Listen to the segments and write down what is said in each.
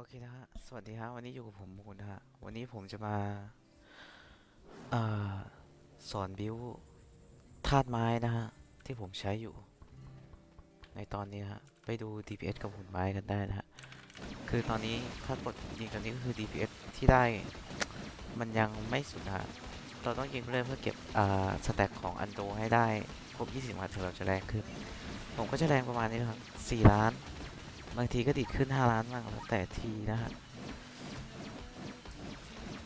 โอเคนะฮะ สวัสดีฮะ วันนี้อยู่กับผมมูลนะฮะ วันนี้ผมจะมาอสอนบิวธาตุไม้นะฮะ ที่ผมใช้อยู่ ในตอนนี้ฮะ ไปดู DPS กับหุ่นไม้กันได้นะฮะ คือตอนนี้ถ้ากดยิงตอนนี้ก็คือ DPS ที่ได้มันยังไม่สุดฮะ เราต้องยิงเรื่อยเพื่อเก็บอ่าสแต็กของอันโดให้ได้ครบ 20วันถึงเราจะแรงขึ้น ผมก็จะแรงประมาณนี้นะครับ4ล้าน บางทีก็ดีดขึ้น 5 ล้านบ้างแล้วแต่ทีนะฮะ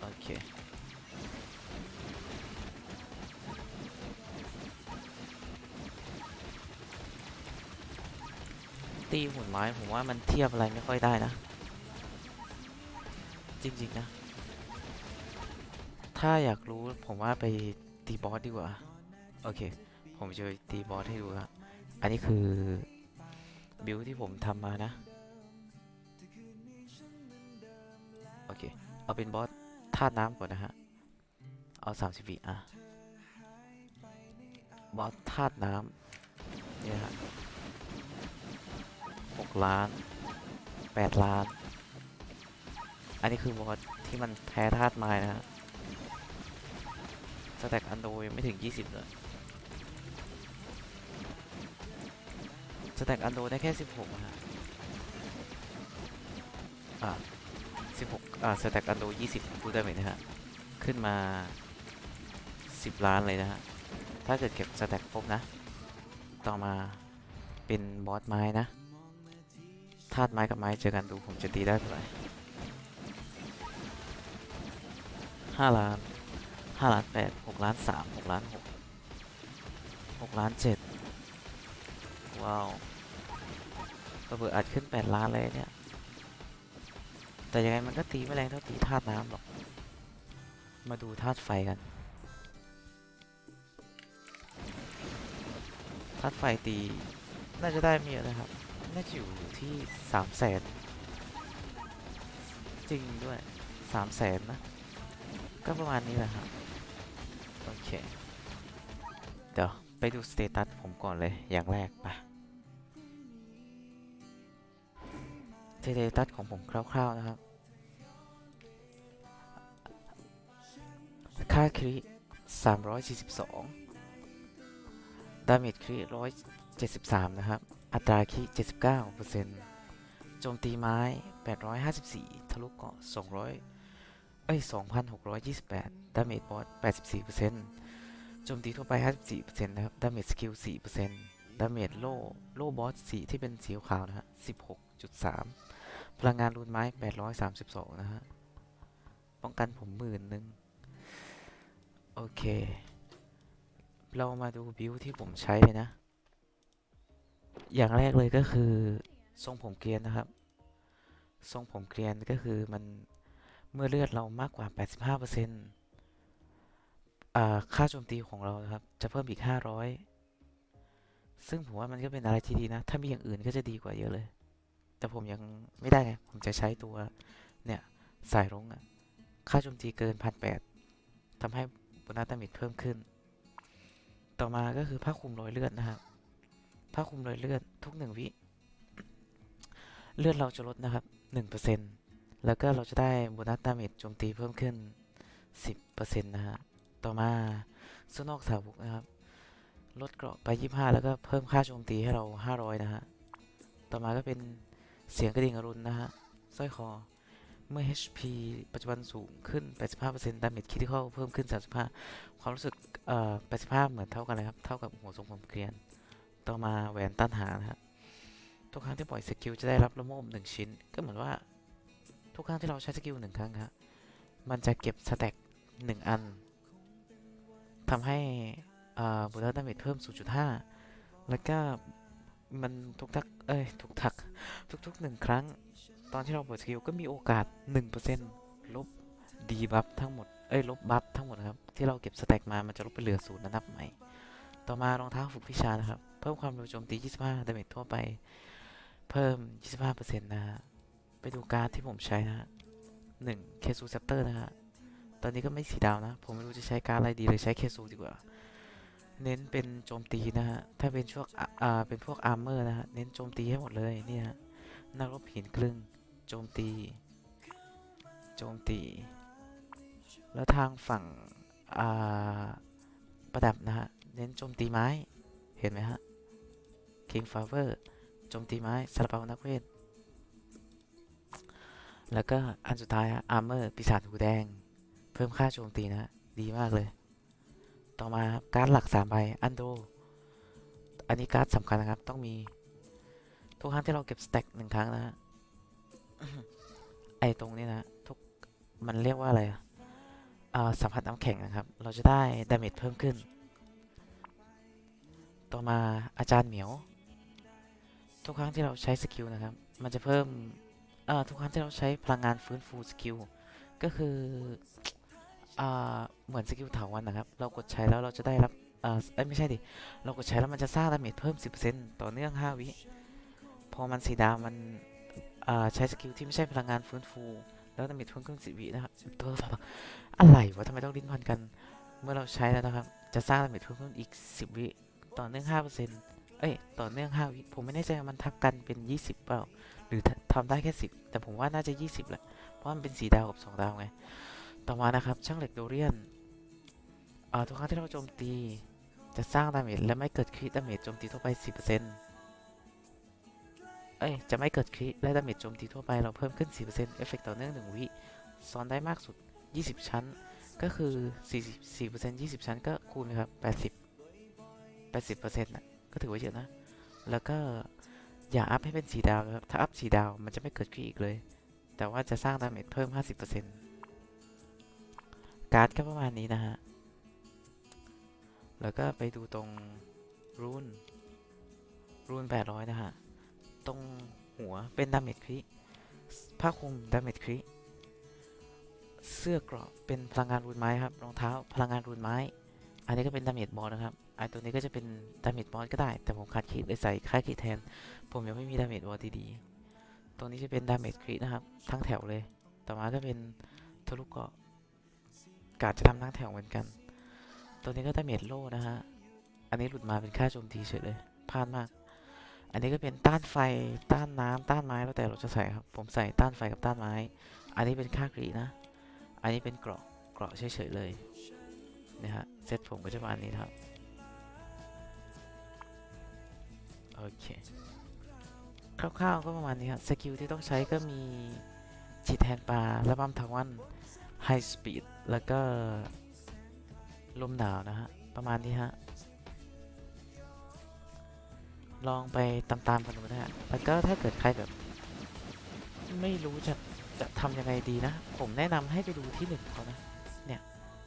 โอเคตีหุ่นไม้ผมว่ามันเทียบอะไรไม่ค่อยได้นะ จริง ๆ นะ ถ้าอยากรู้ผมว่าไปตีบอสดีกว่า โอเค ผมจะตีบอสให้ดูครับอันนี้คือ บิลที่ผมทำมานะ อเค เอาเป็นบอสธาตุน้ำก่อนนะฮะ เอา30วิอะ บอสธาตุน้ำเนี่ยฮะ6ล้าน8ล้าน อันนี้คือบอสที่มันแพ้ธาตุไม้นะฮะ สแต็กอันโดยังไม่ถึง20เลยสแต็กอันโดได้แค่16นะฮะ อ่า 16อ่าสแต็กอันโด20ดูได้ไหมนะฮะ ขึ้นมา 10 ล้านเลยนะฮะ ถ้าเกิดเก็บสแต็กครบนะ ต่อมาเป็นบอสไม้นะธาตุไม้กับไม้เจอกันดูผมจะตีได้เท่าไหร่5ล้าน5ล้าน8 6ล้าน3 6ล้าน6 6ล้าน7ว้าวระเบิดอัดขึ้น8ล้านเลยเนี่ย แต่ยังไงมันก็ตีไม่แรงเท่าตีธาตุน้ำหรอก มาดูธาตุไฟกัน ธาตุไฟตี น่าจะได้ม่เยอะนะครับ น่าจะอยู่ที่สามแสน จริงด้วยสามแสนนะ ก็ประมาณนี้แหละครับ โอเค เดี๋ยว ไปดูสเตตัสผมก่อนเลย อย่างแรกไป สเตตัสของผมคร่าวๆนะครับ ค่าคริ342 ดาเมจคริ173 นะครับ อัตราคริ79%โจมตีไม้ 854 ทะลุเกาะ 200 เอ้ย 2,628 ดาเมจบอส 84%โจมตีทั่วไป 54%นะครับ ดาเมจสกิล 4%ดาเมจโล่ โล่บอสสีที่เป็นสีขาวนะฮะ 16.3 พลังงานรูนไม้ 832 นะฮะ ป้องกันผมหมื่นหนึ่งโอเค เรามาดูบิวที่ผมใช้เลยนะ อย่างแรกเลยก็คือ ทรงผมเกรียนนะครับ ทรงผมเกรียนก็คือมันเมื่อเลือดเรามากกว่า 85%อ่าค่าโจมตีของเราครับ จะเพิ่มอีก 500 ซึ่งผมว่ามันก็เป็นอะไรที่ดีนะ ถ้ามีอย่างอื่นก็จะดีกว่าเยอะเลย แต่ผมยังไม่ได้ไงผมจะใช้ตัวเนี่ยสายรุ้งอะค่าโจมตีเกินพันแปดทำให้โบนัสดาเมจเพิ่มขึ้น ต่อมาก็คือผ้าคลุมรอยเลือดนะครับผ้าคลุมรอยเลือดทุกหนึ่งวิ เลือดเราจะลดนะครับหนึ่งเปอร์เซ็นต์แล้วก็เราจะได้โบนัสดาเมจโจมตีเพิ่มขึ้นสิบเปอร์เซ็นต์นะฮะ ต่อมาสุนอกสาบุกนะครับ ลดเกราะไปยี่ห้าแล้วก็เพิ่มค่าโจมตีให้เราห้าร้อยนะฮะ ต่อมาก็เป็น เสียงกระดิ่งอรุณนะฮะสร้อยคอ เมื่อ HP ปัจจุบันสูงขึ้น 85% Damage Critical เพิ่มขึ้น 35 ความรู้สึก เอ่อ 85 เหมือนเท่ากันเลยครับ เท่ากับหัวทรงผมเกรียน ต่อมาแหวนต้านหานะฮะ ทุกครั้งที่ปล่อยสกิลจะได้รับละโมบ1ชิ้น ก็เหมือนว่า ทุกครั้งที่เราใช้สกิล1ครั้งฮะมันจะเก็บสแต็ก1อันทำให้อ่าบูทดาเมจเพิ่ม 0.5 แล้วก็มันทุกทัก เอ้ยทุกทัก ทุกๆ 1 ครั้ง ตอนที่เราเปิดสกิลก็มีโอกาส 1%ลบดีบัฟทั้งหมด เอ้ย ลบบัฟทั้งหมดนะครับ ที่เราเก็บสแต็กมา มันจะลบไปเหลือศูนย์นะนับใหม่ ต่อมารองเท้าฝึกวิชานะครับ เพิ่มความเร็วโจมตี 25ดาเมจทั่วไป เพิ่ม 25%นะฮะ ไปดูการ์ดที่ผมใช้นะฮะ1เคซูเซปเตอร์นะฮะ ตอนนี้ก็ไม่สีดาวนะ ผมไม่รู้จะใช้การ์ดอะไรดีเลยใช้เคซูดีกว่า เน้นเป็นโจมตีนะฮะ ถ้าเป็นช่วงอ่าเป็นพวกอาร์เมอร์นะฮะ เน้นโจมตีให้หมดเลยเนี่ยฮะนักรบหินครึ่ง โจมตี โจมตี แล้วทางฝั่งอ่าประดับนะฮะ เน้นโจมตีไม้ เห็นไหมฮะ King Flower โจมตีไม้ซาลาเปานักเวท แล้วก็อันสุดท้ายอาร์เมอร์ปีศาจหูแดง เพิ่มค่าโจมตีนะฮะดีมากเลย ต่อมาการหลัก3ใบอันโดอันนี้การ์ดสำคัญนะครับ ต้องมี ทุกครั้งที่เราเก็บสแต็กหนึ่งครั้งนะฮะไอตรงนี้นะทุกมันเรียกว่าอะไรอ่าสัมผัสน้ำแข็งนะครับ เราจะได้ดาเมจเพิ่มขึ้น ต่อมาอาจารย์เหมียว ทุกครั้งที่เราใช้สกิลนะครับ มันจะเพิ่มอ่อทุกครั้งที่เราใช้พลังงานฟื้นฟูสกิลก็คืออ่า เหมือนสกิลถาวันนะครับ เรากดใช้แล้วเราจะได้รับอ่าเอ้ยไม่ใช่ดิ เรากดใช้แล้วมันจะสร้างดาเมจเพิ่ม 10%ต่อเนื่อง 5 วิ พอมันสีดามันอ่าใช้สกิลที่ไม่ใช่พลังงานฟื้นฟู แล้วดาเมจเพิ่มขึ้น 10 วินะครับตัวอะไรวะทำไมต้องลิ้นพันกัน เมื่อเราใช้แล้วนะครับ จะสร้างดาเมจเพิ่มขึ้นอีก 10 วิต่อเนื่อง 5%เอ้ย ต่อเนื่อง 5 วิ ผมไม่แน่ใจว่ามันทับกันเป็น 20 เปล่า หรือททำได้แค่ 10 แต่ผมว่าน่าจะ 20แหละ เพราะมันเป็นสีดาวกับ 2 ดาวไง ต่อมานะครับ ช่างเหล็กโดเรียน อ่าทุกครั้งที่เราโจมตีจะสร้างดาเมจและไม่เกิดคริดาเมจโจมตีทั่วไป 10%เอ้ย จะไม่เกิดคริและดาเมจโจมตีทั่วไปเราเพิ่มขึ้น4%เอฟเฟกต์ต่อเนื่อง 1 วิ ซ้อนได้มากสุด 20 ชั้น ก็คือ44% 20 ชั้นก็คูณนะครับ 80 80%นะก็ถือว่าเยอะนะ แล้วก็อย่าอัพให้เป็นสีดาวนะครับ ถ้าอัพสีดาวมันจะไม่เกิดคริอีกเลย แต่ว่าจะสร้างดาเมจเพิ่ม 50%การ์ดก็ประมาณนี้นะฮะ แล้วก็ไปดูตรงรูนรูน800 นะฮะ ตรงหัวเป็นดาเมจคริผ้าคลุมดาเมจคริเสื้อเกราะเป็นพลังงานรูนไม้ครับ รองเท้าพลังงานรูนไม้ อันนี้ก็เป็นดาเมจบอลนะครับไอตัวนี้ก็จะเป็นดาเมจบอลก็ได้ แต่ผมขาดคิดเลยใส่ค่าคิดแทน ผมยังไม่มีดาเมจบอลดีๆ ตรงนี้จะเป็นดาเมจครินะครับ ทั้งแถวเลย ต่อมาก็เป็นทะลุเกราะกาดจะทำทั้งแถวเหมือนกัน ตัวนี้ก็ดาเมจโล่นะฮะ อันนี้หลุดมาเป็นค่าโจมตีเฉยเลยพลาดมาก อันนี้ก็เป็นต้านไฟ ต้านน้ำต้านไม้แล้วแต่เราจะใส่ครับ ผมใส่ต้านไฟกับต้านไม้ อันนี้เป็นค่ากรีนะ อันนี้เป็นเกราะ เกราะเฉยๆเลยนะฮะ เซตผมก็จะประมาณนี้ครับ โอเค คร่าวๆก็ประมาณนี้ครับ สกิลที่ต้องใช้ก็มีฉีดแทนปลาและบัมทาวันไฮสปีดแล้วก็ ลมหนาวนะฮะ ประมาณนี้ฮะ ลองไปตามๆกันดูนะฮะแล้วก็ถ้าเกิดใครแบบ ไม่รู้จะจะทำยังไงดีนะ ผมแนะนำให้ไปดูที่หนึ่งเขานะ เนี่ย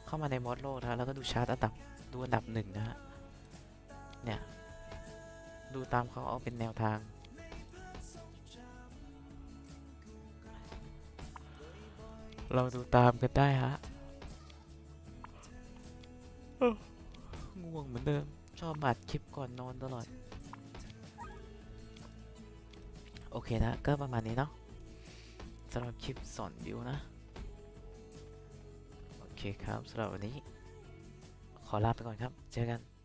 เข้ามาในมอดโลกนะแล้วก็ดูชาร์ตอันดับ ดูอันดับหนึ่งนะฮะ เนี่ย ดูตามเขาเอาเป็นแนวทางเราดูตามกันได้ฮะ ง่วงเหมือนเดิม ชอบบัดคลิปก่อนนอนตลอด โอเคนะ ก็ประมาณนี้เนาะสำหรับคลิปสอนวิวนะ โอเคครับสำหรับวันนี้ ขอลาไปก่อนครับ เจอกัน